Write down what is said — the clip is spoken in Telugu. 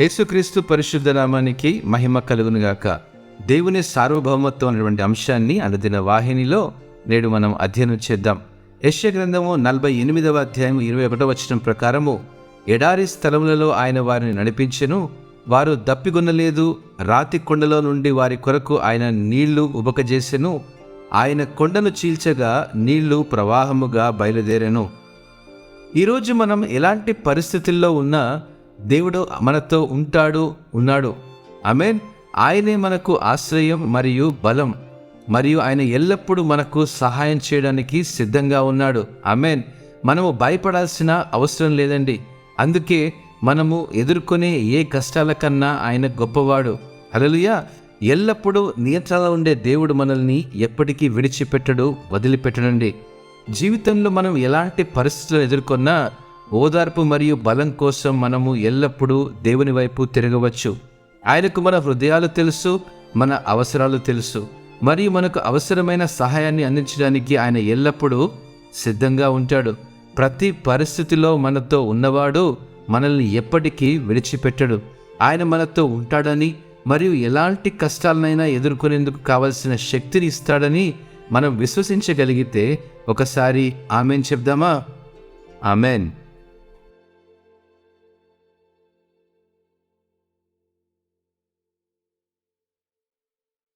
యేసుక్రీస్తు పరిశుద్ధ నామానికి మహిమ కలుగునుగాక దేవుని సార్వభౌమత్వం అనేటువంటి అంశాన్ని అనుదిన వాహినిలో నేడు మనం అధ్యయనం చేద్దాం. యశ్య గ్రంథము నలభై ఎనిమిదవ అధ్యాయం ఇరవై ఒకటో వచనం ప్రకారము ఎడారి స్థలములలో ఆయన వారిని నడిపించెను వారు దప్పిగొనలేదు రాతి కొండలో నుండి వారి కొరకు ఆయన నీళ్ళు ఉబకజేసెను ఆయన కొండను చీల్చగా నీళ్ళు ప్రవాహముగా బయలుదేరెను. ఈరోజు మనం ఎలాంటి పరిస్థితుల్లో ఉన్నా దేవుడు మనతో ఉంటాడు ఉన్నాడు. అమెన్ ఆయనే మనకు ఆశ్రయం మరియు బలం మరియు ఆయన ఎల్లప్పుడూ మనకు సహాయం చేయడానికి సిద్ధంగా ఉన్నాడు. అమెన్ మనము భయపడాల్సిన అవసరం లేదండి. అందుకే మనము ఎదుర్కొనే ఏ కష్టాల కన్నా ఆయన గొప్పవాడు. అలలుయా ఎల్లప్పుడూ నియంత్రణ ఉండే దేవుడు మనల్ని ఎప్పటికీ విడిచిపెట్టడు వదిలిపెట్టడండి. జీవితంలో మనం ఎలాంటి పరిస్థితులు ఎదుర్కొన్నా ఓదార్పు మరియు బలం కోసం మనము ఎల్లప్పుడూ దేవుని వైపు తిరగవచ్చు. ఆయనకు మన హృదయాలు తెలుసు మన అవసరాలు తెలుసు. మరియు మనకు అవసరమైన సహాయాన్ని అందించడానికి ఆయన ఎల్లప్పుడూ సిద్ధంగా ఉంటాడు. ప్రతి పరిస్థితిలో మనతో ఉన్నవాడు మనల్ని ఎప్పటికీ విడిచిపెట్టడు. ఆయన మనతో ఉంటాడని మరియు ఎలాంటి కష్టాలనైనా ఎదుర్కొనేందుకు కావలసిన శక్తిని ఇస్తాడని మనం విశ్వసించగలిగితే ఒకసారి ఆమెన్ చెప్దామా? ఆమెన్.